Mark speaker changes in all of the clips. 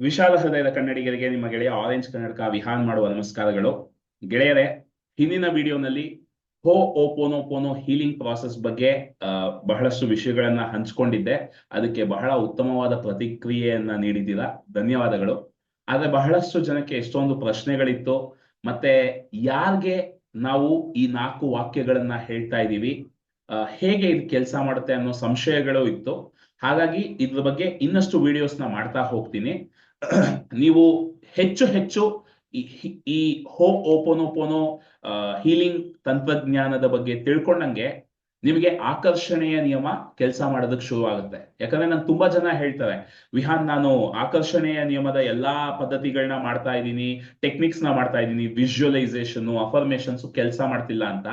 Speaker 1: ವಿಶಾಲ ಹೃದಯದ ಕನ್ನಡಿಗರಿಗೆ ನಿಮ್ಮ ಗೆಳೆಯ ಆರೆಂಜ್ ಕನ್ನಡಕ ವಿಹಾನ್ ಮಾಡುವ ನಮಸ್ಕಾರಗಳು. ಗೆಳೆಯರೇ, ಹಿಂದಿನ ವಿಡಿಯೋನಲ್ಲಿ ಹೋ ಓಪೋನೋ ಪೋನೋ ಹೀಲಿಂಗ್ ಪ್ರಾಸೆಸ್ ಬಗ್ಗೆ ಬಹಳಷ್ಟು ವಿಷಯಗಳನ್ನ ಹಂಚ್ಕೊಂಡಿದ್ದೆ. ಅದಕ್ಕೆ ಬಹಳ ಉತ್ತಮವಾದ ಪ್ರತಿಕ್ರಿಯೆಯನ್ನ ನೀಡಿದ್ದೀರಾ. ಧನ್ಯವಾದಗಳು. ಆದ್ರೆ ಬಹಳಷ್ಟು ಜನಕ್ಕೆ ಎಷ್ಟೊಂದು ಪ್ರಶ್ನೆಗಳಿತ್ತು. ಮತ್ತೆ ಯಾರ್ಗೆ ನಾವು ಈ ನಾಲ್ಕು ವಾಕ್ಯಗಳನ್ನ ಹೇಳ್ತಾ ಇದ್ದೀವಿ ಹೇಗೆ ಇದು ಕೆಲಸ ಮಾಡುತ್ತೆ ಅನ್ನೋ ಸಂಶಯಗಳು ಇತ್ತು. ಹಾಗಾಗಿ ಇದ್ರ ಬಗ್ಗೆ ಇನ್ನಷ್ಟು ವಿಡಿಯೋಸ್ನ ಮಾಡ್ತಾ ಹೋಗ್ತೀನಿ. ನೀವು ಹೆಚ್ಚು ಹೆಚ್ಚು ಈ ಹಿ- ಓಪೋನೋಪೋನೋ ಹೀಲಿಂಗ್ ತಂತ್ರಜ್ಞಾನದ ಬಗ್ಗೆ ತಿಳ್ಕೊಂಡಂಗೆ ನಿಮಗೆ ಆಕರ್ಷಣೆಯ ನಿಯಮ ಕೆಲಸ ಮಾಡೋದಕ್ಕೆ ಶುರು ಆಗುತ್ತೆ ಯಾಕಂದ್ರೆ ನಾನು ತುಂಬಾ ಜನ ಹೇಳ್ತಾರೆ, ವಿಹಾನ್ ನಾನು ಆಕರ್ಷಣೆಯ ನಿಯಮದ ಎಲ್ಲಾ ಪದ್ಧತಿಗಳನ್ನ ಮಾಡ್ತಾ ಇದ್ದೀನಿ ಟೆಕ್ನಿಕ್ಸ್ನ ಮಾಡ್ತಾ ಇದ್ದೀನಿ ವಿಜುವಲೈಸೇಷನ್ ಅಫರ್ಮೇಶನ್ಸ್ ಕೆಲಸ ಮಾಡ್ತಿಲ್ಲ ಅಂತ.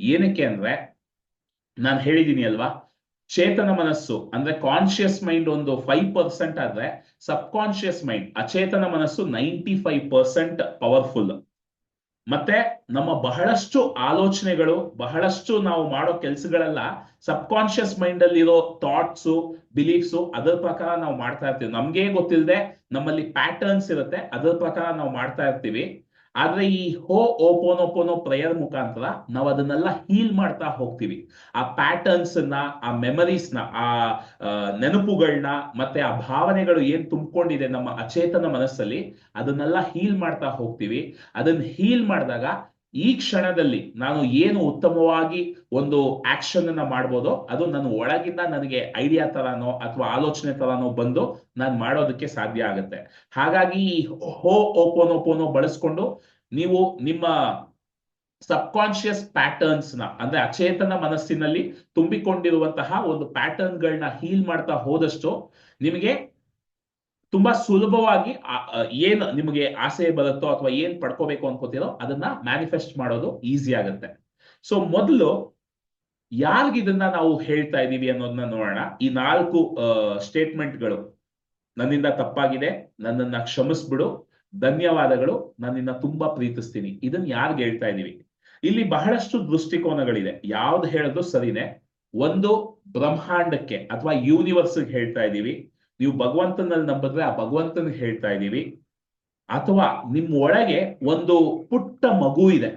Speaker 1: ಏನಕ್ಕೆ ಅಂದ್ರೆ, ನಾನು ಹೇಳಿದ್ದೀನಿ ಅಲ್ವಾ ಚೇತನ ಮನಸ್ಸು, ಅಂದ್ರೆ ಕಾನ್ಶಿಯಸ್ ಮೈಂಡ್ ಒಂದು ಫೈವ್ ಪರ್ಸೆಂಟ್ ಆದ್ರೆ ಸಬ್ ಕಾನ್ಶಿಯಸ್ ಮೈಂಡ್ ಅಚೇತನ ಮನಸ್ಸು ನೈಂಟಿ ಫೈವ್ ಪರ್ಸೆಂಟ್ ಪವರ್ಫುಲ್ ಮತ್ತೆ ನಮ್ಮ ಬಹಳಷ್ಟು ಆಲೋಚನೆಗಳು, ಬಹಳಷ್ಟು ನಾವು ಮಾಡೋ ಕೆಲಸಗಳೆಲ್ಲ ಸಬ್ ಕಾನ್ಶಿಯಸ್ ಮೈಂಡ್ ಅಲ್ಲಿ ಇರೋ ಥಾಟ್ಸು ಬಿಲೀಫ್ಸು ಅದರ ಪ್ರಕಾರ ನಾವು ಮಾಡ್ತಾ ಇರ್ತೀವಿ. ನಮ್ಗೆ ಗೊತ್ತಿಲ್ಲದೆ ನಮ್ಮಲ್ಲಿ ಪ್ಯಾಟರ್ನ್ಸ್ ಇರುತ್ತೆ, ಅದರ ಪ್ರಕಾರ ನಾವು ಮಾಡ್ತಾ ಇರ್ತೀವಿ. ಆದ್ರೆ ಈ ಹೋ ಓಪೋನೋಪೋನೋ ಪ್ರೇಯರ್ ಮುಖಾಂತರ ನಾವು ಅದನ್ನೆಲ್ಲ ಹೀಲ್ ಮಾಡ್ತಾ ಹೋಗ್ತೀವಿ. ಆ ಪ್ಯಾಟರ್ನ್ಸ್ನ, ಆ ಮೆಮರೀಸ್ನ, ಆ ನೆನಪುಗಳನ್ನ ಮತ್ತೆ ಆ ಭಾವನೆಗಳು ಏನ್ ತುಂಬಿಕೊಂಡಿದೆ ನಮ್ಮ ಅಚೇತನ ಮನಸ್ಸಲ್ಲಿ ಅದನ್ನೆಲ್ಲ ಹೀಲ್ ಮಾಡ್ತಾ ಹೋಗ್ತೀವಿ. ಅದನ್ನ ಹೀಲ್ ಮಾಡಿದಾಗ ಈ ಕ್ಷಣದಲ್ಲಿ ನಾನು ಏನು ಉತ್ತಮವಾಗಿ ಒಂದು ಆಕ್ಷನ್ ಅನ್ನ ಮಾಡ್ಬೋದೋ ಅದು ನನ್ನ ಒಳಗಿಂದ ನನಗೆ ಐಡಿಯಾ ತರಾನೋ ಅಥವಾ ಆಲೋಚನೆ ತರಾನೋ ಬಂದು ನಾನು ಮಾಡೋದಕ್ಕೆ ಸಾಧ್ಯ ಆಗುತ್ತೆ. ಹಾಗಾಗಿ ಹೋ ಓಪೋನೋಪೋನೋ ಬಳಸ್ಕೊಂಡು ನೀವು ನಿಮ್ಮ ಸಬ್ ಕಾನ್ಶಿಯಸ್ ಪ್ಯಾಟರ್ನ್ಸ್ನ, ಅಂದ್ರೆ ಅಚೇತನ ಮನಸ್ಸಿನಲ್ಲಿ ತುಂಬಿಕೊಂಡಿರುವಂತಹ ಒಂದು ಪ್ಯಾಟರ್ನ್ ಗಳನ್ನ ಹೀಲ್ ಮಾಡ್ತಾ ಹೋದಷ್ಟು ನಿಮಗೆ ತುಂಬಾ ಸುಲಭವಾಗಿ ಏನ್ ನಿಮಗೆ ಆಸೆ ಬರುತ್ತೋ ಅಥವಾ ಏನ್ ಪಡ್ಕೋಬೇಕು ಅನ್ಕೋತಿರೋ ಅದನ್ನ ಮ್ಯಾನಿಫೆಸ್ಟ್ ಮಾಡೋದು ಈಸಿ ಆಗುತ್ತೆ. ಸೊ ಮೊದಲು ಯಾರಿಗ ಇದನ್ನ ನಾವು ಹೇಳ್ತಾ ಇದೀವಿ ಅನ್ನೋದನ್ನ ನೋಡೋಣ. ಈ ನಾಲ್ಕು ಸ್ಟೇಟ್ಮೆಂಟ್ಗಳು ನನ್ನಿಂದ ತಪ್ಪಾಗಿದೆ, ನನ್ನನ್ನ ಕ್ಷಮಿಸ್ಬಿಡು, ಧನ್ಯವಾದಗಳು ನನ್ನನ್ನ ತುಂಬಾ ಪ್ರೀತಿಸ್ತೀನಿ. ಇದನ್ನ ಯಾರ್ಗ್ ಹೇಳ್ತಾ ಇದೀವಿ ಇಲ್ಲಿ ಬಹಳಷ್ಟು ದೃಷ್ಟಿಕೋನಗಳಿದೆ. ಯಾವ್ದು ಹೇಳಿದ್ರು ಸರಿನೇ? ಒಂದು ಬ್ರಹ್ಮಾಂಡಕ್ಕೆ ಅಥವಾ ಯೂನಿವರ್ಸ್ ಹೇಳ್ತಾ ಇದೀವಿ ನೀವು ಭಗವಂತನಲ್ಲಿ ನಂಬಿದ್ರೆ ಆ ಭಗವಂತನ ಹೇಳ್ತಾ ಇದ್ದೀವಿ. ಅಥವಾ ನಿಮ್ಮ ಒಳಗೆ ಒಂದು ಪುಟ್ಟ ಮಗು ಇದೆ.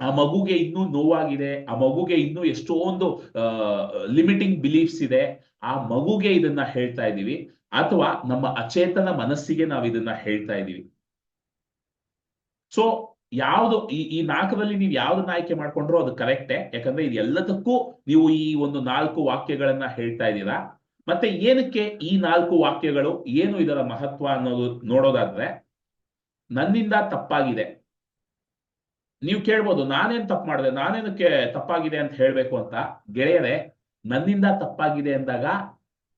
Speaker 1: ಆ ಮಗುಗೆ ಇನ್ನೂ ನೋವಾಗಿದೆ. ಆ ಮಗುಗೆ ಇನ್ನೂ ಎಷ್ಟೊಂದು ಲಿಮಿಟಿಂಗ್ ಬಿಲೀಫ್ಸ್ ಇದೆ. ಆ ಮಗುಗೆ ಇದನ್ನ ಹೇಳ್ತಾ ಇದ್ದೀವಿ. ಅಥವಾ ನಮ್ಮ ಅಚೇತನ ಮನಸ್ಸಿಗೆ ನಾವು ಇದನ್ನ ಹೇಳ್ತಾ ಇದೀವಿ ಸೊ ಯಾವುದು, ಈ ಈ ನಾಲ್ಕರಲ್ಲಿ ನೀವು ಯಾವ್ದನ್ನ ಆಯ್ಕೆ ಮಾಡ್ಕೊಂಡ್ರು ಅದು ಕರೆಕ್ಟೇ ಯಾಕಂದ್ರೆ ಇದು ಎಲ್ಲದಕ್ಕೂ ನೀವು ಈ ಒಂದು ನಾಲ್ಕು ವಾಕ್ಯಗಳನ್ನ ಹೇಳ್ತಾ ಇದ್ದೀರಾ. ಮತ್ತೆ ಏನಕ್ಕೆ ಈ ನಾಲ್ಕು ವಾಕ್ಯಗಳು ಏನು ಇದರ ಮಹತ್ವ ಅನ್ನೋದು ನೋಡೋದಾದ್ರೆ, ನನ್ನಿಂದ ತಪ್ಪಾಗಿದೆ. ನೀವು ಕೇಳ್ಬೋದು, ನಾನೇನ್ ತಪ್ಪು ಮಾಡಿದೆ, ನಾನೇನಕ್ಕೆ ತಪ್ಪಾಗಿದೆ ಅಂತ ಹೇಳ್ಬೇಕು ಅಂತ. ಗೆಳೆಯರೆ, ನನ್ನಿಂದ ತಪ್ಪಾಗಿದೆ ಅಂದಾಗ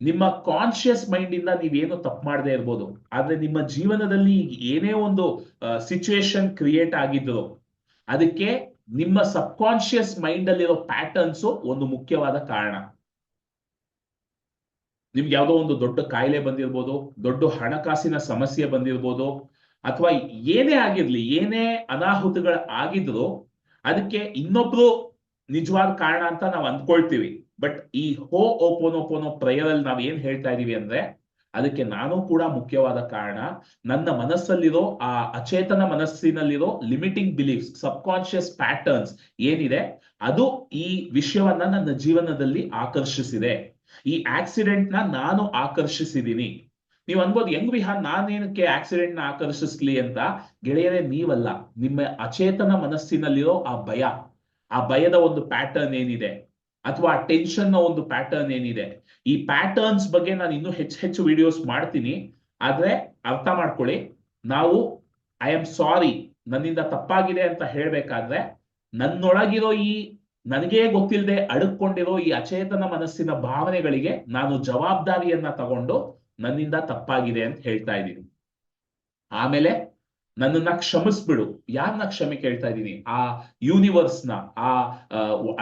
Speaker 1: ನಿಮ್ಮ ಕಾನ್ಶಿಯಸ್ ಮೈಂಡ್ ಇಂದ ನೀವೇನು ತಪ್ಪು ಮಾಡದೆ ಇರ್ಬೋದು. ಆದ್ರೆ ನಿಮ್ಮ ಜೀವನದಲ್ಲಿ ಏನೇ ಒಂದು ಸಿಚುವೇಶನ್ ಕ್ರಿಯೇಟ್ ಆಗಿದ್ರು ಅದಕ್ಕೆ ನಿಮ್ಮ ಸಬ್ ಕಾನ್ಶಿಯಸ್ ಮೈಂಡ್ ಅಲ್ಲಿರೋ ಪ್ಯಾಟರ್ನ್ಸ್ ಒಂದು ಮುಖ್ಯವಾದ ಕಾರಣ. ನಿಮ್ಗೆ ಯಾವುದೋ ಒಂದು ದೊಡ್ಡ ಕಾಯಿಲೆ ಬಂದಿರ್ಬೋದು, ದೊಡ್ಡ ಹಣಕಾಸಿನ ಸಮಸ್ಯೆ ಬಂದಿರ್ಬೋದು, ಅಥವಾ ಏನೇ ಆಗಿರ್ಲಿ, ಏನೇ ಅನಾಹುತಗಳು ಆಗಿದ್ರು ಅದಕ್ಕೆ ಇನ್ನೊಬ್ರು ನಿಜವಾದ ಕಾರಣ ಅಂತ ನಾವು ಅಂದ್ಕೊಳ್ತೀವಿ. ಬಟ್ ಈ ಹೋ ಓಪೋನೋಪೋನೋ ಪ್ರೇಯರ್ ಅಲ್ಲಿ ನಾವ್ ಏನ್ ಹೇಳ್ತಾ ಇದೀವಿ ಅಂದ್ರೆ, ಅದಕ್ಕೆ ನಾನು ಕೂಡ ಮುಖ್ಯವಾದ ಕಾರಣ ನನ್ನ ಮನಸ್ಸಲ್ಲಿರೋ, ಆ ಅಚೇತನ ಮನಸ್ಸಿನಲ್ಲಿರೋ limiting beliefs subconscious patterns ಏನಿದೆ, ಅದು ಈ ವಿಷಯವನ್ನ ನನ್ನ ಜೀವನದಲ್ಲಿ ಆಕರ್ಷಿಸಿದೆ. ಈ ಆಕ್ಸಿಡೆಂಟ್ನ ನಾನು ಆಕರ್ಷಿಸಿದೀನಿ. ನೀವು ಅನ್ಬೋದು, ಹೆಂಗ್ ವಿಹಾನ್ ನಾನೇನಕ್ಕೆ ಆಕ್ಸಿಡೆಂಟ್ನ ಆಕರ್ಷಿಸ್ಲಿ ಅಂತ? ಗೆಳೆಯರೇ, ನೀವಲ್ಲ. ನಿಮ್ಮ ಅಚೇತನ ಮನಸ್ಸಿನಲ್ಲಿರೋ ಆ ಭಯ. ಆ ಭಯದ ಒಂದು ಪ್ಯಾಟರ್ನ್ ಏನಿದೆ? ಅಥವಾ ಆ ಟೆನ್ಷನ್ನ ಒಂದು ಪ್ಯಾಟರ್ನ್ ಏನಿದೆ? ಈ ಪ್ಯಾಟರ್ನ್ಸ್ ಬಗ್ಗೆ ನಾನು ಇನ್ನೂ ಹೆಚ್ಚು ಹೆಚ್ಚು ವಿಡಿಯೋಸ್ ಮಾಡ್ತೀನಿ. ಆದ್ರೆ ಅರ್ಥ ಮಾಡ್ಕೊಳ್ಳಿ. ನಾವು ಐ ಆಮ್ ಸಾರಿ ನನ್ನಿಂದ ತಪ್ಪಾಗಿದೆ ಅಂತ ಹೇಳ್ಬೇಕಾದ್ರೆ, ನನ್ನೊಳಗಿರೋ ಈ ನನಗೇ ಗೊತ್ತಿಲ್ಲದೆ ಅಡಕೊಂಡಿರೋ ಈ ಅಚೇತನ ಮನಸ್ಸಿನ ಭಾವನೆಗಳಿಗೆ ನಾನು ಜವಾಬ್ದಾರಿಯನ್ನ ತಗೊಂಡು ನನ್ನಿಂದ ತಪ್ಪಾಗಿದೆ ಅಂತ ಹೇಳ್ತಾ ಇದ್ದೀನಿ. ಆಮೇಲೆ ನನ್ನನ್ನ ಕ್ಷಮಿಸ್ಬಿಡು. ಯಾರನ್ನ ಕ್ಷಮೆ ಕೇಳ್ತಾ ಇದ್ದೀನಿ? ಆ ಯೂನಿವರ್ಸ್ನ, ಆ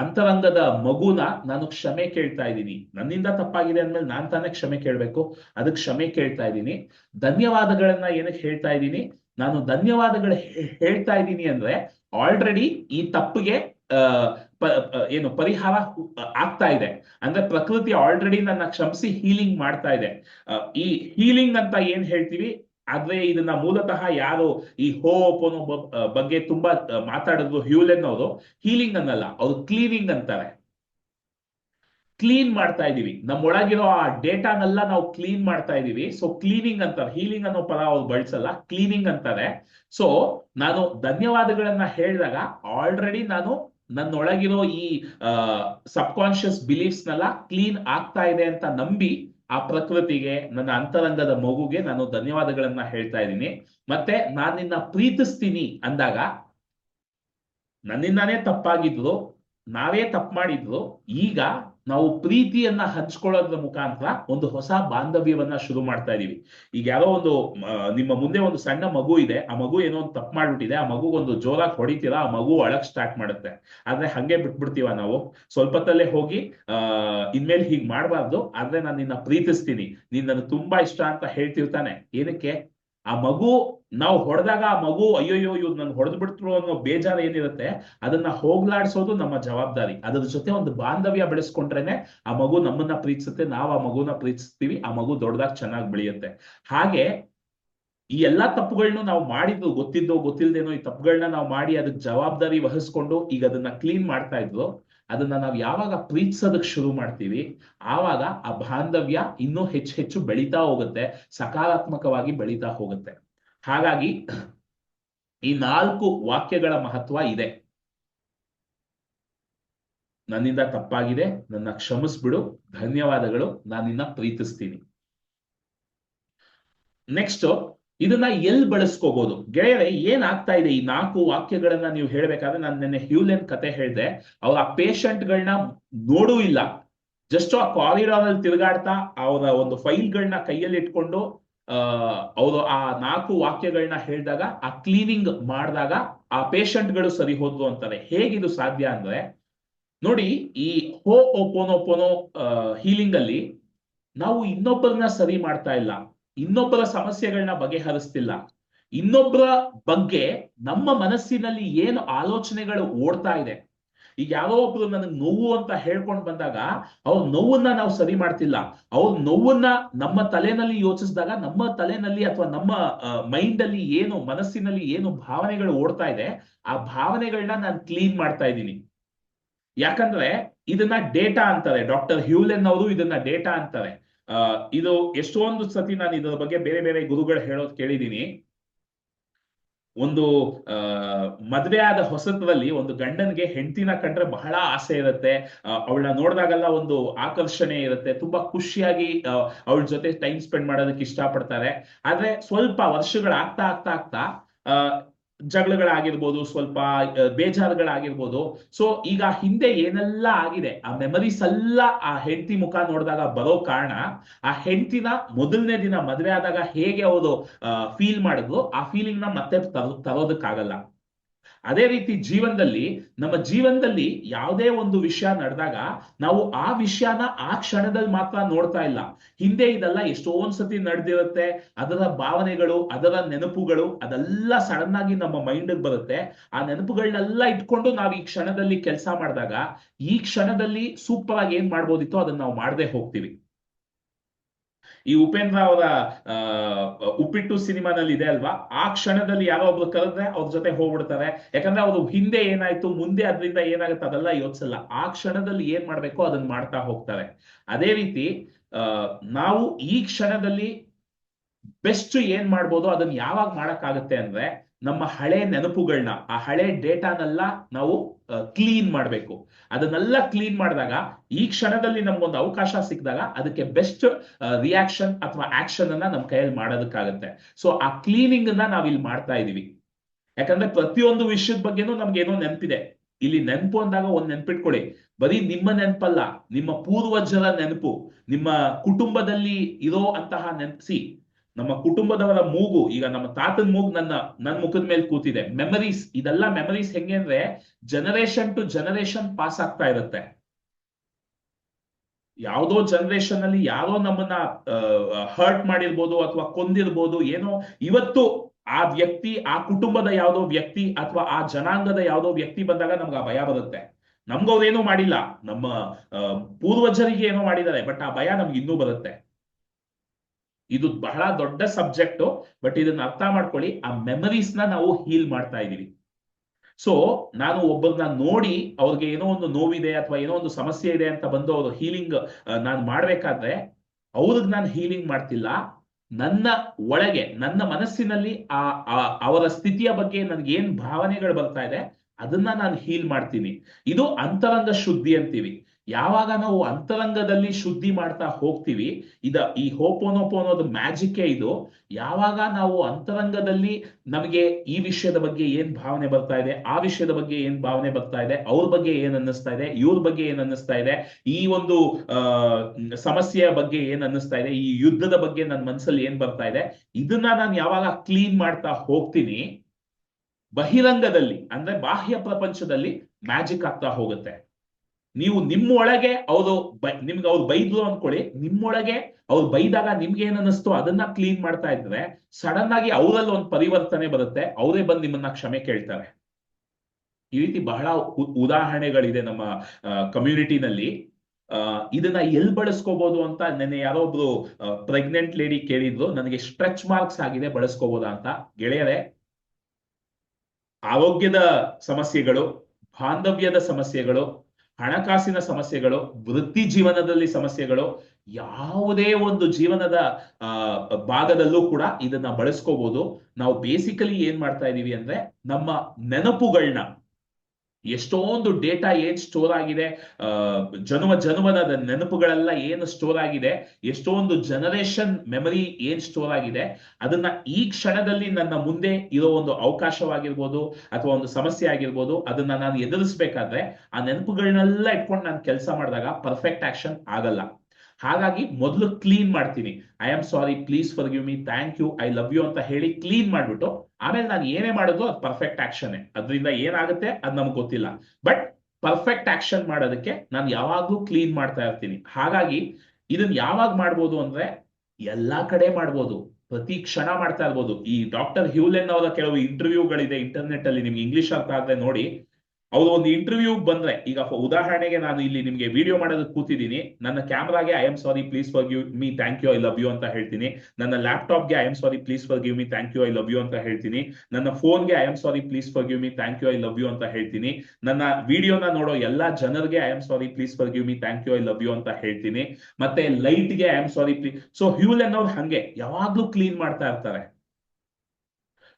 Speaker 1: ಅಂತರಂಗದ ಮಗುನ ನಾನು ಕ್ಷಮೆ ಕೇಳ್ತಾ ಇದ್ದೀನಿ. ನನ್ನಿಂದ ತಪ್ಪಾಗಿದೆ ಅಂದ್ಮೇಲೆ ನಾನ್ ತಾನೇ ಕ್ಷಮೆ ಕೇಳ್ಬೇಕು? ಅದಕ್ಕೆ ಕ್ಷಮೆ ಕೇಳ್ತಾ ಇದ್ದೀನಿ. ಧನ್ಯವಾದಗಳನ್ನ ಏನಕ್ಕೆ ಹೇಳ್ತಾ ಇದ್ದೀನಿ? ನಾನು ಧನ್ಯವಾದಗಳು ಹೇಳ್ತಾ ಇದ್ದೀನಿ ಅಂದ್ರೆ ಆಲ್ರೆಡಿ ಈ ತಪ್ಪಿಗೆ ಏನು ಪರಿಹಾರ ಆಗ್ತಾ ಇದೆ. ಅಂದ್ರೆ ಪ್ರಕೃತಿ ಆಲ್ರೆಡಿ ನನ್ನ ಕ್ಷಮಿಸಿ ಹೀಲಿಂಗ್ ಮಾಡ್ತಾ ಇದೆ. ಈ ಹೀಲಿಂಗ್ ಅಂತ ಏನ್ ಹೇಳ್ತೀವಿ? ಆದ್ರೆ ಇದನ್ನ ಮೂಲತಃ ಯಾರು ಈ ಹೋಪ್ ಅನ್ನೋ ಬಗ್ಗೆ ತುಂಬಾ ಮಾತಾಡಿದ್ರು ಹ್ಯೂಲೆನ್ ಅವರು ಹೀಲಿಂಗ್ ಅನ್ನಲ್ಲ, ಅವ್ರು ಕ್ಲೀನಿಂಗ್ ಅಂತಾರೆ. ಕ್ಲೀನ್ ಮಾಡ್ತಾ ಇದೀವಿ. ನಮ್ಮೊಳಗಿರೋ ಆ ಡೇಟಾನೆಲ್ಲ ನಾವು ಕ್ಲೀನ್ ಮಾಡ್ತಾ ಇದೀವಿ. ಸೊ ಕ್ಲೀನಿಂಗ್ ಅಂತಾರೆ. ಹೀಲಿಂಗ್ ಅನ್ನೋ ಪದ ಅವ್ರು ಬಳಸಲ್ಲ. ಕ್ಲೀನಿಂಗ್ ಅಂತಾರೆ. ಸೊ ನಾನು ಧನ್ಯವಾದಗಳನ್ನ ಹೇಳಿದಾಗ ಆಲ್ರೆಡಿ ನಾನು ನನ್ನೊಳಗಿರೋ ಈ ಸಬ್ ಕಾನ್ಶಿಯಸ್ ಬಿಲೀಫ್ಸ್ನೆಲ್ಲ ಕ್ಲೀನ್ ಆಗ್ತಾ ಇದೆ ಅಂತ ನಂಬಿ ಆ ಪ್ರಕೃತಿಗೆ, ನನ್ನ ಅಂತರಂಗದ ಮಗುಗೆ ನಾನು ಧನ್ಯವಾದಗಳನ್ನ ಹೇಳ್ತಾ ಇದ್ದೀನಿ. ಮತ್ತೆ ನಾನು ನಿನ್ನ ಪ್ರೀತಿಸ್ತೀನಿ ಅಂದಾಗ, ನನ್ನಿಂದಾನೇ ತಪ್ಪಾಗಿದ್ರು ನಾವೇ ತಪ್ಪು ಮಾಡಿದ್ರು ಈಗ ನಾವು ಪ್ರೀತಿಯನ್ನ ಹಂಚ್ಕೊಳ್ಳೋದ್ರ ಮುಖಾಂತರ ಒಂದು ಹೊಸ ಬಾಂಧವ್ಯವನ್ನ ಶುರು ಮಾಡ್ತಾ ಇದೀವಿ. ಈಗ ಯಾರೋ ಒಂದು ನಿಮ್ಮ ಮುಂದೆ ಒಂದು ಸಣ್ಣ ಮಗು ಇದೆ, ಆ ಮಗು ಏನೋ ಒಂದು ತಪ್ಪು ಮಾಡ್ಬಿಟ್ಟಿದೆ, ಆ ಮಗು ಒಂದು ಜೋರಾಗಿ ಹೊಡಿತೀರಾ, ಆ ಮಗು ಅಳಕ್ ಸ್ಟಾರ್ಟ್ ಮಾಡುತ್ತೆ. ಆದ್ರೆ ಹಂಗೆ ಬಿಟ್ಬಿಡ್ತೀವ ನಾವು? ಸ್ವಲ್ಪತ್ತಲ್ಲೇ ಹೋಗಿ ಅಹ್ ಇನ್ಮೇಲೆ ಹೀಗ್ ಮಾಡಬಾರ್ದು, ಆದ್ರೆ ನಾನು ನಿನ್ನ ಪ್ರೀತಿಸ್ತೀನಿ. ನೀನ್ ನನಗೆ ತುಂಬಾ ಇಷ್ಟ ಅಂತ ಹೇಳ್ತಿರ್ತಾನೆ. ಏನಕ್ಕೆ? ಆ ಮಗು ನಾವು ಹೊಡೆದಾಗ ಆ ಮಗು, ಅಯ್ಯೋಯ್ಯೋ ಇವ್ ನನ್ ಹೊಡೆದು ಬಿಡ್ತರು ಅನ್ನೋ ಬೇಜಾರು ಏನಿರುತ್ತೆ, ಅದನ್ನ ಹೋಗ್ಲಾಡ್ಸೋದು ನಮ್ಮ ಜವಾಬ್ದಾರಿ. ಅದ್ರ ಜೊತೆ ಒಂದು ಬಾಂಧವ್ಯ ಬೆಳೆಸ್ಕೊಂಡ್ರೇನೆ ಆ ಮಗು ನಮ್ಮನ್ನ ಪ್ರೀತಿಸುತ್ತೆ, ನಾವು ಆ ಮಗುನ ಪ್ರೀತಿಸ್ತೀವಿ, ಆ ಮಗು ದೊಡ್ಡದಾಗ ಚೆನ್ನಾಗಿ ಬೆಳೆಯುತ್ತೆ. ಹಾಗೆ ಈ ಎಲ್ಲಾ ತಪ್ಪುಗಳನ್ನು ನಾವು ಮಾಡಿದ್ದು ಗೊತ್ತಿದ್ದೋ ಗೊತ್ತಿಲ್ದೇನೋ ಈ ತಪ್ಪುಗಳನ್ನ ನಾವು ಮಾಡಿ ಅದಕ್ಕೆ ಜವಾಬ್ದಾರಿ ವಹಿಸ್ಕೊಂಡು ಈಗ ಅದನ್ನ ಕ್ಲೀನ್ ಮಾಡ್ತಾ ಇದ್ವು, ಅದನ್ನ ನಾವು ಯಾವಾಗ ಪ್ರೀತಿಸೋದಕ್ಕೆ ಶುರು ಮಾಡ್ತೀವಿ, ಆವಾಗ ಆ ಬಾಂಧವ್ಯ ಇನ್ನೂ ಹೆಚ್ಚು ಹೆಚ್ಚು ಬೆಳೀತಾ ಹೋಗುತ್ತೆ, ಸಕಾರಾತ್ಮಕವಾಗಿ ಬೆಳೀತಾ ಹೋಗುತ್ತೆ. ಹಾಗಾಗಿ ಈ ನಾಲ್ಕು ವಾಕ್ಯಗಳ ಮಹತ್ವ ಇದೆ. ನನ್ನಿಂದ ತಪ್ಪಾಗಿದೆ, ನನ್ನ ಕ್ಷಮಿಸ್ಬಿಡು, ಧನ್ಯವಾದಗಳು ನಾನಿನ್ನ ನಿನ್ನ ಪ್ರೀತಿಸ್ತೀನಿ. ನೆಕ್ಸ್ಟ್ ಇದನ್ನ ಎಲ್ ಬಳಸ್ಕೋಬಹುದು ಗೆಳೆಯರೆ, ಏನಾಗ್ತಾ ಇದೆ? ಈ ನಾಲ್ಕು ವಾಕ್ಯಗಳನ್ನ ನೀವು ಹೇಳ್ಬೇಕಾದ್ರೆ ನಾನು ನಿನ್ನೆ ಹ್ಯೂಲೆನ್ ಕತೆ ಹೇಳಿದೆ. ಅವ್ರ ಆ ಪೇಷಂಟ್ಗಳನ್ನ ನೋಡೂ ಇಲ್ಲ. ಜಸ್ಟ್ ಆ ಕಾರಿಡಾರ್ ಅಲ್ಲಿ ತಿರುಗಾಡ್ತಾ ಅವರ ಒಂದು ಫೈಲ್ಗಳನ್ನ ಕೈಯಲ್ಲಿ ಇಟ್ಕೊಂಡು ಅವರು ಆ ನಾಲ್ಕು ವಾಕ್ಯಗಳನ್ನ ಹೇಳಿದಾಗ, ಆ ಕ್ಲೀನಿಂಗ್ ಮಾಡಿದಾಗ ಆ ಪೇಷಂಟ್ಗಳು ಸರಿ ಹೋದ್ರು ಅಂತಾರೆ ಹೇಗಿದು ಸಾಧ್ಯ ಅಂದ್ರೆ, ನೋಡಿ, ಈ ಹೋ ಓಪೋನೋಪೋನೋ ಹೀಲಿಂಗ್ ಅಲ್ಲಿ ನಾವು ಇನ್ನೊಬ್ಬರನ್ನ ಸರಿ ಮಾಡ್ತಾ ಇಲ್ಲ. ಇನ್ನೊಬ್ಬರ ಸಮಸ್ಯೆಗಳನ್ನ ಬಗೆಹರಿಸ್ತಿಲ್ಲ. ಇನ್ನೊಬ್ಬರ ಬಗ್ಗೆ ನಮ್ಮ ಮನಸ್ಸಿನಲ್ಲಿ ಏನು ಆಲೋಚನೆಗಳು ಓಡ್ತಾ ಇದೆ. ಈಗ ಯಾರೋ ಒಬ್ರು ನನಗೆ ನೋವು ಅಂತ ಹೇಳ್ಕೊಂಡು ಬಂದಾಗ ಅವ್ರ ನೋವನ್ನ ನಾವು ಸರಿ ಮಾಡ್ತಿಲ್ಲ. ಅವ್ರ ನೋವನ್ನ ನಮ್ಮ ತಲೆನಲ್ಲಿ ಯೋಚಿಸಿದಾಗ ನಮ್ಮ ತಲೆನಲ್ಲಿ ಅಥವಾ ನಮ್ಮ ಮೈಂಡ್ ಅಲ್ಲಿ ಏನು ಮನಸ್ಸಿನಲ್ಲಿ ಏನು ಭಾವನೆಗಳು ಓಡ್ತಾ ಇದೆ. ಆ ಭಾವನೆಗಳನ್ನ ನಾನು ಕ್ಲೀನ್ ಮಾಡ್ತಾ ಇದ್ದೀನಿ. ಯಾಕಂದ್ರೆ ಇದನ್ನ ಡೇಟಾ ಅಂತಾರೆ. ಡಾಕ್ಟರ್ ಹ್ಯೂಲೆನ್ ಅವರು ಇದನ್ನ ಡೇಟಾ ಅಂತಾರೆ. ಇದು ಎಷ್ಟೊಂದು ಸತಿ ನಾನು ಇದರ ಬಗ್ಗೆ ಬೇರೆ ಬೇರೆ ಗುರುಗಳು ಹೇಳೋದು ಕೇಳಿದೀನಿ ಒಂದು ಮದ್ವೆ ಆದ ಹೊಸತದಲ್ಲಿ ಒಂದು ಗಂಡನ್ಗೆ ಹೆಂಡತಿನ ಕಂಡ್ರೆ ಬಹಳ ಆಸೆ ಇರುತ್ತೆ. ಅವಳನ್ನ ನೋಡಿದಾಗೆಲ್ಲ ಒಂದು ಆಕರ್ಷಣೆ ಇರುತ್ತೆ. ತುಂಬಾ ಖುಷಿಯಾಗಿ ಅವಳ ಜೊತೆ ಟೈಮ್ ಸ್ಪೆಂಡ್ ಮಾಡೋದಕ್ಕೆ ಇಷ್ಟಪಡ್ತಾರೆ. ಆದ್ರೆ ಸ್ವಲ್ಪ ವರ್ಷಗಳಾಗ್ತಾ ಆಗ್ತಾ ಆಗ್ತಾ ಜಗಳಗಳಾಗಿರ್ಬೋದು, ಸ್ವಲ್ಪ ಬೇಜಾರುಗಳಾಗಿರ್ಬೋದು. ಸೊ ಈಗ ಹಿಂದೆ ಏನೆಲ್ಲ ಆಗಿದೆ, ಆ ಮೆಮರೀಸ್ ಎಲ್ಲ ಆ ಹೆಂಡತಿ ಮುಖ ನೋಡಿದಾಗ ಬರೋ ಕಾರಣ, ಆ ಹೆಂಡತಿನ ಮೊದಲನೇ ದಿನ ಮದುವೆ ಆದಾಗ ಹೇಗೆ ಅವರು ಫೀಲ್ ಮಾಡಿದ್ರು ಆ ಫೀಲಿಂಗ್ನ ಮತ್ತೆ ತರೋ, ತರೋದಕ್ಕಾಗಲ್ಲ. ಅದೇ ರೀತಿ ಜೀವನದಲ್ಲಿ, ನಮ್ಮ ಜೀವನದಲ್ಲಿ ಯಾವುದೇ ಒಂದು ವಿಷಯ ನಡೆದಾಗ ನಾವು ಆ ವಿಷಯನ ಆ ಕ್ಷಣದಲ್ಲಿ ಮಾತ್ರ ನೋಡ್ತಾ ಇಲ್ಲ. ಹಿಂದೆ ಇದೆಲ್ಲ ಎಷ್ಟೊಂದ್ ಸತಿ ನಡೆದಿರುತ್ತೆ. ಅದರ ಭಾವನೆಗಳು, ಅದರ ನೆನಪುಗಳು, ಅದೆಲ್ಲ ಸಡನ್ ಆಗಿ ನಮ್ಮ ಮೈಂಡ್ ಬರುತ್ತೆ. ಆ ನೆನಪುಗಳನ್ನೆಲ್ಲ ಇಟ್ಕೊಂಡು ನಾವು ಈ ಕ್ಷಣದಲ್ಲಿ ಕೆಲಸ ಮಾಡಿದಾಗ, ಈ ಕ್ಷಣದಲ್ಲಿ ಸೂಪರ್ ಆಗಿ ಏನ್ ಮಾಡ್ಬೋದಿತ್ತು ಅದನ್ನ ನಾವು ಮಾಡದೆ ಹೋಗ್ತೀವಿ. ಈ ಉಪೇಂದ್ರ ಅವರ ಉಪ್ಪಿಟ್ಟು ಸಿನಿಮಾದಲ್ಲಿ ಇದೆ ಅಲ್ವಾ? ಆ ಕ್ಷಣದಲ್ಲಿ ಯಾರೋ ಒಬ್ರು ಕರೆದ್ರೆ ಅವ್ರ ಜೊತೆ ಹೋಗ್ಬಿಡ್ತಾರೆ. ಯಾಕಂದ್ರೆ ಅವ್ರು ಹಿಂದೆ ಏನಾಯ್ತು, ಮುಂದೆ ಅದರಿಂದ ಏನಾಗುತ್ತೆ ಅದೆಲ್ಲ ಯೋಚಿಸಲ್ಲ. ಆ ಕ್ಷಣದಲ್ಲಿ ಏನ್ ಮಾಡ್ಬೇಕೋ ಅದನ್ನ ಮಾಡ್ತಾ ಹೋಗ್ತಾರೆ. ಅದೇ ರೀತಿ ನಾವು ಈ ಕ್ಷಣದಲ್ಲಿ ಬೆಸ್ಟ್ ಏನ್ ಮಾಡ್ಬೋದು ಅದನ್ನ ಯಾವಾಗ ಮಾಡಕ್ಕಾಗತ್ತೆ ಅಂದ್ರೆ ನಮ್ಮ ಹಳೆ ನೆನಪುಗಳನ್ನ ಆ ಹಳೆ ಡೇಟಾನೆಲ್ಲ ನಾವು ಕ್ಲೀನ್ ಮಾಡಬೇಕು. ಅದನ್ನೆಲ್ಲ ಕ್ಲೀನ್ ಮಾಡಿದಾಗ, ಈ ಕ್ಷಣದಲ್ಲಿ ನಮ್ಗೊಂದು ಅವಕಾಶ ಸಿಕ್ಕಿದಾಗ ಅದಕ್ಕೆ ಬೆಸ್ಟ್ ರಿಯಾಕ್ಷನ್ ಅಥವಾ ಆಕ್ಷನ್ ಅನ್ನ ನಮ್ಮ ಕೈಯಲ್ಲಿ ಮಾಡೋದಕ್ಕಾಗತ್ತೆ. ಸೊ, ಆ ಕ್ಲೀನಿಂಗ್ ಅನ್ನ ನಾವ್ ಇಲ್ಲಿ ಮಾಡ್ತಾ ಇದೀವಿ. ಯಾಕಂದ್ರೆ ಪ್ರತಿಯೊಂದು ವಿಷಯದ ಬಗ್ಗೆನೂ ನಮ್ಗೆ ಏನೋ ನೆನಪಿದೆ. ಇಲ್ಲಿ ನೆನಪು ಅಂದಾಗ ಒಂದ್ ನೆನ್ಪಿಟ್ಕೊಳ್ಳಿ. ಬರೀ ನಿಮ್ಮ ನೆನಪಲ್ಲ, ನಿಮ್ಮ ಪೂರ್ವಜರ ನೆನಪು, ನಿಮ್ಮ ಕುಟುಂಬದಲ್ಲಿ ಇರೋ ಅಂತಹ ನೆನಪಿಸಿ ನಮ್ಮ ಕುಟುಂಬದವರ ಮೂಗು, ಈಗ ನಮ್ಮ ತಾತನ ಮೂಗು ನನ್ನ ನನ್ನ ಮುಖದ ಮೇಲೆ ಕೂತಿದೆ. ಮೆಮರೀಸ್ ಇದೆಲ್ಲ ಮೆಮರೀಸ್ ಹೆಂಗೆ ಅಂದ್ರೆ ಜನರೇಷನ್ ಟು ಜನರೇಷನ್ ಪಾಸ್ ಆಗ್ತಾ ಇರುತ್ತೆ. ಯಾವುದೋ ಜನರೇಷನ್ ಅಲ್ಲಿ ಯಾರೋ ನಮ್ಮನ್ನ ಹರ್ಟ್ ಮಾಡಿರ್ಬೋದು ಅಥವಾ ಕೊಂದಿರ್ಬೋದು, ಏನೋ ಇವತ್ತು ಆ ವ್ಯಕ್ತಿ, ಆ ಕುಟುಂಬದ ಯಾವುದೋ ವ್ಯಕ್ತಿ ಅಥವಾ ಆ ಜನಾಂಗದ ಯಾವುದೋ ವ್ಯಕ್ತಿ ಬಂದಾಗ ನಮ್ಗೆ ಆ ಭಯ ಬರುತ್ತೆ. ನಮ್ಗವ್ರೇನೂ ಮಾಡಿಲ್ಲ. ನಮ್ಮ ಪೂರ್ವಜರಿಗೆ ಏನೋ ಮಾಡಿದ್ದಾರೆ ಬಟ್ ಆ ಭಯ ನಮ್ಗೆ ಇನ್ನೂ ಬರುತ್ತೆ. ಇದು ಬಹಳ ದೊಡ್ಡ ಸಬ್ಜೆಕ್ಟ್, ಬಟ್ ಇದನ್ನ ಅರ್ಥ ಮಾಡ್ಕೊಳ್ಳಿ, ಆ ಮೆಮರೀಸ್ನ ನಾವು ಹೀಲ್ ಮಾಡ್ತಾ ಇದೀವಿ. ಸೊ, ನಾನು ಒಬ್ಬರನ್ನ ನೋಡಿ ಅವ್ರಿಗೆ ಏನೋ ಒಂದು ನೋವಿದೆ ಅಥವಾ ಏನೋ ಒಂದು ಸಮಸ್ಯೆ ಇದೆ ಅಂತ ಬಂದು ಅವರು ಹೀಲಿಂಗ್ ನಾನು ಮಾಡ್ಬೇಕಾದ್ರೆ, ಅವ್ರಿಗೆ ನಾನು ಹೀಲಿಂಗ್ ಮಾಡ್ತಿಲ್ಲ. ನನ್ನ ಒಳಗೆ, ನನ್ನ ಮನಸ್ಸಿನಲ್ಲಿ ಆ, ಆ- ಅವರ ಸ್ಥಿತಿಯ ಬಗ್ಗೆ ನನ್ಗೆ ಏನ್ ಭಾವನೆಗಳು ಬರ್ತಾ ಇದೆ, ಅದನ್ನ ನಾನು ಹೀಲ್ ಮಾಡ್ತೀನಿ. ಇದು ಅಂತರಂಗ ಶುದ್ಧಿ ಅಂತೀವಿ. ಯಾವಾಗ ನಾವು ಅಂತರಂಗದಲ್ಲಿ ಶುದ್ಧಿ ಮಾಡ್ತಾ ಹೋಗ್ತೀವಿ, ಇದ ಈ ಹೋಪೋನೋಪೋನೋದ ಮ್ಯಾಜಿಕ್ ಇದು, ಯಾವಾಗ ನಾವು ಅಂತರಂಗದಲ್ಲಿ ನಮಗೆ ಈ ವಿಷಯದ ಬಗ್ಗೆ ಏನ್ ಭಾವನೆ ಬರ್ತಾ ಇದೆ, ಆ ವಿಷಯದ ಬಗ್ಗೆ ಏನ್ ಭಾವನೆ ಬರ್ತಾ ಇದೆ, ಅವ್ರ ಬಗ್ಗೆ ಏನ್ ಅನ್ನಿಸ್ತಾ ಇದೆ, ಇವ್ರ ಬಗ್ಗೆ ಏನ್ ಅನ್ನಿಸ್ತಾ ಇದೆ, ಈ ಒಂದು ಸಮಸ್ಯೆಯ ಬಗ್ಗೆ ಏನ್ ಅನ್ನಿಸ್ತಾ ಇದೆ, ಈ ಯುದ್ಧದ ಬಗ್ಗೆ ನನ್ನ ಮನಸ್ಸಲ್ಲಿ ಏನ್ ಬರ್ತಾ ಇದೆ, ಇದನ್ನ ನಾನು ಯಾವಾಗ ಕ್ಲೀನ್ ಮಾಡ್ತಾ ಹೋಗ್ತೀನಿ, ಬಹಿರಂಗದಲ್ಲಿ, ಅಂದ್ರೆ ಬಾಹ್ಯ ಪ್ರಪಂಚದಲ್ಲಿ ಮ್ಯಾಜಿಕ್ ಆಗ್ತಾ ಹೋಗುತ್ತೆ. ನೀವು ನಿಮ್ಮೊಳಗೆ ಅವರು ನಿಮ್ಗೆ ಅವ್ರು ಬೈದ್ರು ಅನ್ಕೊಳ್ಳಿ, ನಿಮ್ಮೊಳಗೆ ಅವ್ರು ಬೈದಾಗ ನಿಮ್ಗೆ ಏನ್ ಅದನ್ನ ಕ್ಲೀನ್ ಮಾಡ್ತಾ ಇದ್ರೆ ಸಡನ್ ಆಗಿ ಅವರಲ್ಲಿ ಒಂದು ಪರಿವರ್ತನೆ ಬರುತ್ತೆ, ಅವರೇ ಬಂದು ನಿಮ್ಮನ್ನ ಕ್ಷಮೆ ಕೇಳ್ತಾರೆ. ಈ ರೀತಿ ಬಹಳ ಉದಾಹರಣೆಗಳಿದೆ ನಮ್ಮ ಕಮ್ಯುನಿಟಿನಲ್ಲಿ ಇದನ್ನ ಎಲ್ ಬಳಸ್ಕೋಬಹುದು ಅಂತ ನೆನ್ನೆ ಯಾರೋ ಒಬ್ರು ಪ್ರೆಗ್ನೆಂಟ್ ಲೇಡಿ ಕೇಳಿದ್ರು, ನನಗೆ ಸ್ಟ್ರೆಚ್ ಮಾರ್ಕ್ಸ್ ಆಗಿದೆ ಬಳಸ್ಕೋಬಹುದಾ ಅಂತ? ಗೆಳೆಯರೆ, ಆರೋಗ್ಯದ ಸಮಸ್ಯೆಗಳು, ಬಾಂಧವ್ಯದ ಸಮಸ್ಯೆಗಳು ಹಣಕಾಸಿನ ಸಮಸ್ಯೆಗಳು, ವೃತ್ತಿ ಜೀವನದಲ್ಲಿ ಸಮಸ್ಯೆಗಳು, ಯಾವುದೇ ಒಂದು ಜೀವನದ ಭಾಗದಲ್ಲೂ ಕೂಡ ಇದನ್ನ ಬಳಸ್ಕೋಬಹುದು ನಾವು ಬೇಸಿಕಲಿ ಏನ್ ಮಾಡ್ತಾ ಇದೀವಿ ಅಂದ್ರೆ ನಮ್ಮ ನೆನಪುಗಳನ್ನ ಎಷ್ಟೊಂದು ಡೇಟಾ ಏನ್ ಸ್ಟೋರ್ ಆಗಿದೆ, ಆ ಜನ್ಮದ ಜನುಮದ ನೆನಪುಗಳೆಲ್ಲ ಏನು ಸ್ಟೋರ್ ಆಗಿದೆ, ಎಷ್ಟೊಂದು ಜನರೇಷನ್ ಮೆಮರಿ ಏನ್ ಸ್ಟೋರ್ ಆಗಿದೆ, ಅದನ್ನ ಈ ಕ್ಷಣದಲ್ಲಿ ನನ್ನ ಮುಂದೆ ಇರೋ ಒಂದು ಅವಕಾಶವಾಗಿರ್ಬೋದು ಅಥವಾ ಒಂದು ಸಮಸ್ಯೆ ಆಗಿರ್ಬೋದು, ಅದನ್ನ ನಾನು ಎದುರಿಸ್ಬೇಕಾದ್ರೆ ಆ ನೆನಪುಗಳನ್ನೆಲ್ಲ ಇಟ್ಕೊಂಡು ನಾನು ಕೆಲಸ ಮಾಡಿದಾಗ ಪರ್ಫೆಕ್ಟ್ ಆಕ್ಷನ್ ಆಗಲ್ಲ. ಹಾಗಾಗಿ ಮೊದಲು ಕ್ಲೀನ್ ಮಾಡ್ತೀನಿ. I am sorry please forgive me thank you I love you ಅಂತ ಹೇಳಿ ಕ್ಲೀನ್ ಮಾಡ್ಬಿಟ್ಟು ಆಮೇಲೆ ನಾನು ಏನೇ ಮಾಡೋದು ಅದು ಪರ್ಫೆಕ್ಟ್ ಆಕ್ಷನ್ ಅದರಿಂದ ಏನಾಗುತ್ತೆ ಅದು ನಮ್ಗೆ ಗೊತ್ತಿಲ್ಲ. ಬಟ್ ಪರ್ಫೆಕ್ಟ್ ಆಕ್ಷನ್ ಮಾಡೋದಕ್ಕೆ ನಾನು ಯಾವಾಗ್ಲೂ ಕ್ಲೀನ್ ಮಾಡ್ತಾ ಇರ್ತೀನಿ. ಹಾಗಾಗಿ ಇದನ್ನ ಯಾವಾಗ ಮಾಡ್ಬೋದು ಅಂದ್ರೆ ಎಲ್ಲಾ ಕಡೆ ಮಾಡ್ಬೋದು. ಪ್ರತಿ ಕ್ಷಣ ಮಾಡ್ತಾ ಇರ್ಬೋದು. ಈ ಡಾಕ್ಟರ್ ಹ್ಯೂಲೆನ್ ಅವರ ಕೆಲವು ಇಂಟರ್ವ್ಯೂಗಳಿದೆ ಇಂಟರ್ನೆಟ್ ಅಲ್ಲಿ ನಿಮ್ಗೆ ಇಂಗ್ಲಿಷ್ ಅಂತ ಆದ್ರೆ ನೋಡಿ. ಅವ್ರು ಒಂದು ಇಂಟರ್ವ್ಯೂ ಬಂದ್ರೆ, ಈಗ ಉದಾಹರಣೆಗೆ ನಾನು ಇಲ್ಲಿ ನಿಮ್ಗೆ ವಿಡಿಯೋ ಮಾಡೋದಕ್ಕೆ ಕೂತಿದ್ದೀನಿ. ನನ್ನ ಕ್ಯಾಮ್ರಾಗೆ I am sorry please forgive me thank you I love you ಅಂತ ಹೇಳ್ತೀನಿ. ನನ್ನ ಲ್ಯಾಪ್ಟಾಪ್ಗೆ I am sorry please forgive me thank you I love you ಅಂತ ಹೇಳ್ತೀನಿ. ನನ್ನ ಫೋನ್ಗೆ I am sorry please forgive me thank you I love you ಅಂತ ಹೇಳ್ತೀನಿ. ನನ್ನ ವಿಡಿಯೋನ ನೋಡೋ ಎಲ್ಲಾ ಜನರಿಗೆ I am sorry please forgive me thank you I love you ಅಂತ ಹೇಳ್ತೀನಿ. ಮತ್ತೆ ಲೈಟ್ಗೆ I am sorry please so Hew Len ಅವ್ರು ಹಂಗೆ, ಯಾವಾಗ್ಲೂ ಕ್ಲೀನ್ ಮಾಡ್ತಾ ಇರ್ತಾರೆ.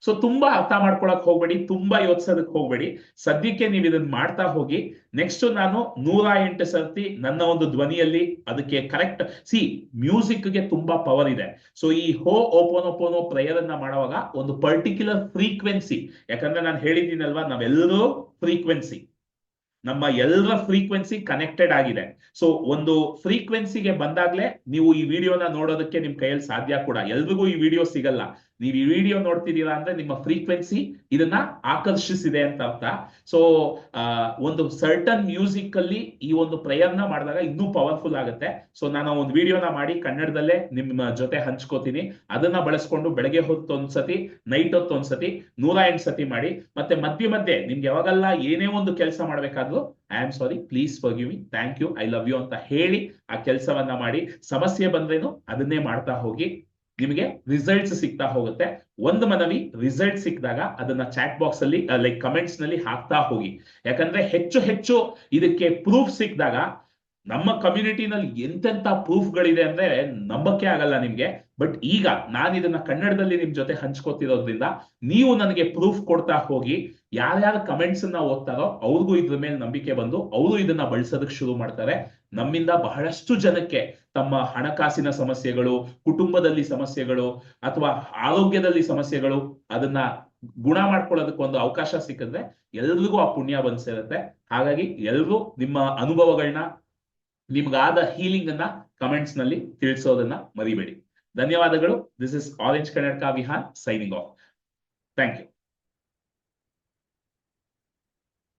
Speaker 1: ಸೊ ತುಂಬಾ ಅರ್ಥ ಮಾಡ್ಕೊಳಕ್ ಹೋಗ್ಬೇಡಿ, ತುಂಬಾ ಯೋಚಿಸೋದಕ್ ಹೋಗ್ಬೇಡಿ. ಸದ್ಯಕ್ಕೆ ನೀವು ಇದನ್ನ ಮಾಡ್ತಾ ಹೋಗಿ ನೆಕ್ಸ್ಟ್ ನಾನು ನೂರ ಎಂಟು ಸರ್ತಿ ನನ್ನ ಒಂದು ಧ್ವನಿಯಲ್ಲಿ ಅದಕ್ಕೆ ಕರೆಕ್ಟ್ ಸಿ ಮ್ಯೂಸಿಕ್ಗೆ ತುಂಬಾ ಪವರ್ ಇದೆ. ಸೊ ಈ ಹೋ, ಓಪೋನ್, ಓಪೋನೋ ಪ್ರೇಯರ್ ಅನ್ನ ಮಾಡುವಾಗ ಒಂದು ಪರ್ಟಿಕ್ಯುಲರ್ ಫ್ರೀಕ್ವೆನ್ಸಿ ಯಾಕಂದ್ರೆ ನಾನು ಹೇಳಿದ್ದೀನಲ್ವಾ, ನಾವೆಲ್ಲರೂ ಫ್ರೀಕ್ವೆನ್ಸಿ ನಮ್ಮ ಎಲ್ಲರ ಫ್ರೀಕ್ವೆನ್ಸಿ ಕನೆಕ್ಟೆಡ್ ಆಗಿದೆ. ಸೊ ಒಂದು ಫ್ರೀಕ್ವೆನ್ಸಿಗೆ ಬಂದಾಗ್ಲೇ ನೀವು ಈ ವಿಡಿಯೋನ ನೋಡೋದಕ್ಕೆ ನಿಮ್ ಕೈಯಲ್ಲಿ ಸಾಧ್ಯ ಕೂಡ. ಎಲ್ರಿಗೂ ಈ ವಿಡಿಯೋ ಸಿಗಲ್ಲ. ನೀವು ಈ ವಿಡಿಯೋ ನೋಡ್ತಿದ್ದೀರಾ ಅಂದ್ರೆ ನಿಮ್ಮ ಫ್ರೀಕ್ವೆನ್ಸಿ ಇದನ್ನ ಆಕರ್ಷಿಸಿದೆ ಅಂತ ಅರ್ಥ. ಸೊ ಒಂದು ಸರ್ಟನ್ ಮ್ಯೂಸಿಕ್ ಅಲ್ಲಿ ಈ ಒಂದು ಪ್ರಯತ್ನ ಮಾಡಿದಾಗ ಇನ್ನೂ ಪವರ್ಫುಲ್ ಆಗುತ್ತೆ. ಸೊ ನಾನು ಒಂದು ವಿಡಿಯೋನ ಮಾಡಿ ಕನ್ನಡದಲ್ಲೇ ನಿಮ್ಮ ಜೊತೆ ಹಂಚ್ಕೋತೀನಿ. ಅದನ್ನ ಬಳಸ್ಕೊಂಡು ಬೆಳಗ್ಗೆ ಹೊತ್ತು ಒಂದ್ಸತಿ ನೈಟ್ ಹೊತ್ತು ಒಂದ್ಸತಿ ನೂರ ಎಂಟು ಸತಿ ಮಾಡಿ. ಮತ್ತೆ ಮಧ್ಯೆ ಮಧ್ಯೆ ನಿಮ್ಗೆ ಯಾವಾಗಲ್ಲ ಏನೇ ಒಂದು ಕೆಲಸ ಮಾಡ್ಬೇಕಾದ್ರೂ I am sorry please forgive me thank you I love you ಅಂತ ಹೇಳಿ ಆ ಕೆಲಸವನ್ನ ಮಾಡಿ, ಸಮಸ್ಯೆ ಬಂದ್ರೇನು ಅದನ್ನೇ ಮಾಡ್ತಾ ಹೋಗಿ ನಿಮಗೆ ರಿಸಲ್ಟ್ಸ್ ಸಿಗ್ತಾ ಹೋಗುತ್ತೆ. ಒಂದು ಮನವಿ ರಿಸಲ್ಟ್ ಸಿಕ್ಕಿದಾಗ ಅದನ್ನ ಚಾಟ್ ಬಾಕ್ಸ್ ಅಲ್ಲಿ ಲೈಕ್ ಕಮೆಂಟ್ಸ್ನಲ್ಲಿ ಹಾಕ್ತಾ ಹೋಗಿ. ಯಾಕಂದ್ರೆ ಹೆಚ್ಚು ಹೆಚ್ಚು ಇದಕ್ಕೆ ಪ್ರೂಫ್ ಸಿಕ್ಕಿದಾಗ ನಮ್ಮ ಕಮ್ಯುನಿಟಿನಲ್ಲಿ ಎಂತೆಂತ ಪ್ರೂಫ್ಗಳಿದೆ ಅಂದ್ರೆ ನಂಬಕ್ಕೆ ಆಗಲ್ಲ ನಿಮ್ಗೆ. ಬಟ್ ಈಗ ನಾನು ಇದನ್ನ ಕನ್ನಡದಲ್ಲಿ ನಿಮ್ ಜೊತೆ ಹಂಚ್ಕೋತಿರೋದ್ರಿಂದ ನೀವು ನನಗೆ ಪ್ರೂಫ್ ಕೊಡ್ತಾ ಹೋಗಿ ಯಾರ್ಯಾರ ಕಮೆಂಟ್ಸ್ ಅನ್ನ ಓದ್ತಾರೋ ಅವ್ರಿಗೂ ಇದ್ರ ಮೇಲೆ ನಂಬಿಕೆ ಬಂದು ಅವರು ಇದನ್ನ ಬಳಸೋದಕ್ಕೆ ಶುರು ಮಾಡ್ತಾರೆ. ನಮ್ಮಿಂದ ಬಹಳಷ್ಟು ಜನಕ್ಕೆ ತಮ್ಮ ಹಣಕಾಸಿನ ಸಮಸ್ಯೆಗಳು, ಕುಟುಂಬದಲ್ಲಿ ಸಮಸ್ಯೆಗಳು ಅಥವಾ ಆರೋಗ್ಯದಲ್ಲಿ ಸಮಸ್ಯೆಗಳು ಅದನ್ನ ಗುಣ ಮಾಡ್ಕೊಳ್ಳೋದಕ್ಕೆ ಒಂದು ಅವಕಾಶ ಸಿಕ್ಕಿದ್ರೆ ಎಲ್ರಿಗೂ ಆ ಪುಣ್ಯ ಬಂದ್ ಸೇರುತ್ತೆ. ಹಾಗಾಗಿ ಎಲ್ರು ನಿಮ್ಮ ಅನುಭವಗಳನ್ನ ನಿಮ್ಗಾದ ಹೀಲಿಂಗ್ ಅನ್ನ ಕಮೆಂಟ್ಸ್ನಲ್ಲಿ ತಿಳಿಸೋದನ್ನ ಮರಿಬೇಡಿ. ಧನ್ಯವಾದಗಳು. This is orange Karnataka Vihan signing off thank you